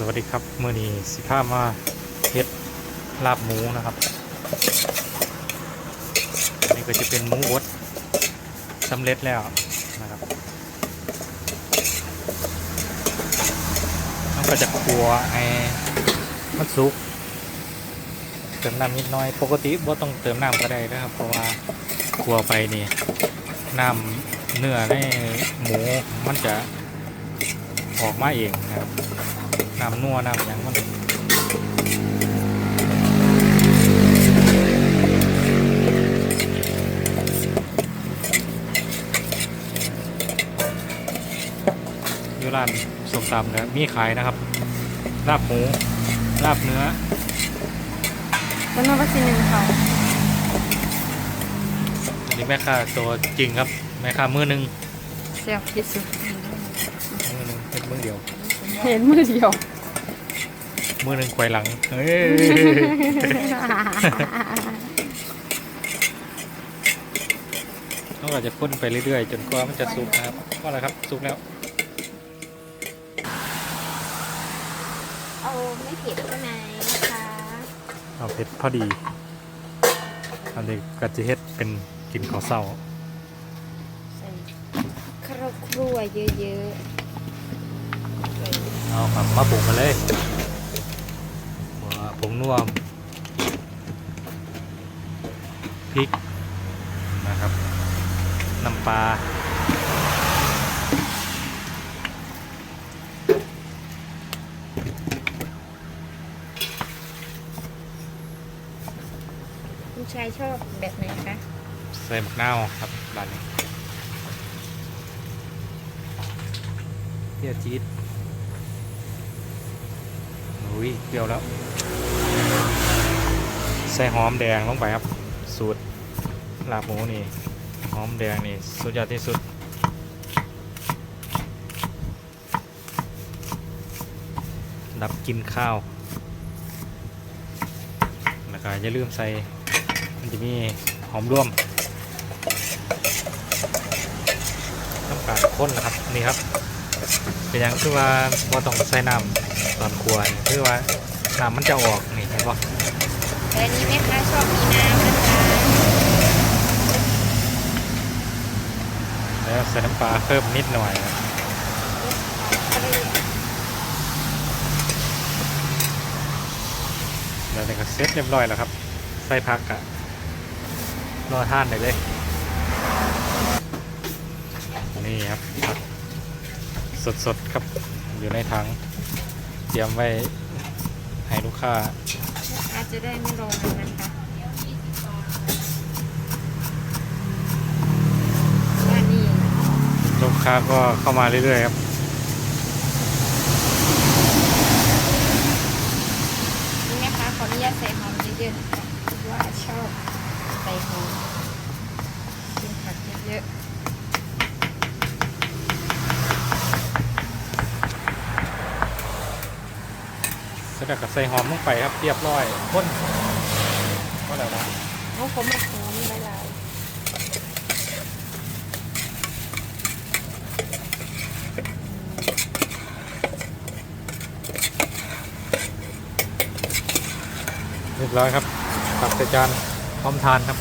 สวัสดีครับมื่อนี้สิพามาเฮ็ดลาบหมูนะครับอันนี่ก็จะเป็นหมูบดสำเร็จแล้วนะครับมันก็จะครัวไอ้มันสุกเติมน้ำนิดหน้อยปกติว่ต้องเติมน้ำก็ได้นะครับ เพราะว่าครัวไปนี่น้ำเนื้อในหมูมันจะ ออกมาเองนะครับน้ำนัวน้ำหยังมันอยู่ร้านสมตำนะมีขายนะครับลาบหมูลาบเนื้อมันมาวัคซีนหนึ่งเขาอันนี้แม่ค้าตัวจริงครับ แม่ค้ามือหนึ่งเสียบที่สุด มือหนึ่งเป็นมือเดียว เห็นมือเดียว มือหนึ่งควายหลังเฮ้ยต้องอาจจะพ่นไปเรื่อยๆ จนกว่ามันจะสุกนะครับก็แล้วครับสุกแล้วเอาไม่เผ็ดใช่ไหมคะเอาเผ็ดพอดีอันนี้ก็จะเฮ็ดเป็นกินข้าวเศร้าใส่ครอบครัวเยอะ เอาครับมาปรุงกันเลยหัวผงนัวพริกนะครับน้ำปลาๆคุณชายชอบแบบไหนคะ ใส่หมกนาวครับร้านนี้เปรี้ยวจี๊ด อุ้ยเปรี้ยวแล้ว ใส่หอมแดงลงไปครับ สูตรลาบหมูนี่ หอมแดงนี่สุดยอดที่สุด ดับกินข้าว แล้วก็อย่าลืมใส่ มันจะมีหอมร่วมต้องการข้นนะครับ นี่ครับ เป็นอย่างคือว่าพอต้องใส่น้ำตอนครัวนี่คือว่าน้ำมันจะออกนี่เห็นปะแต่อันนี้แม่ค้าชอบมีน้ำนะคะแล้วใส่น้ำปลาเพิ่มนิดหน่อยครับแล้วนี่ก็เสร็จเรียบร้อยแล้วครับ ใส่ผักอะรอท่านได้เลย นี่ครับผัก สดๆครับ อยู่ในถังเตรียมไว้ให้ลูกค้าอาจจะได้ไม่รอนานนะคะว่านี่ลูกค้าก็เข้ามาเรื่อยๆครับนี่แม่ค้าขออนุญาตใส่หอมเยอะๆนะคะเพราะว่าชอบใส่หอมกินผักเยอะ เสร็จ แล้วก็ใส่หอมลงไปครับเรียบร้อยข้นก็แล้วนะๆเอาผมมาหอมหลายเรียบร้อยครับตักใส่จานพร้อมทานครับ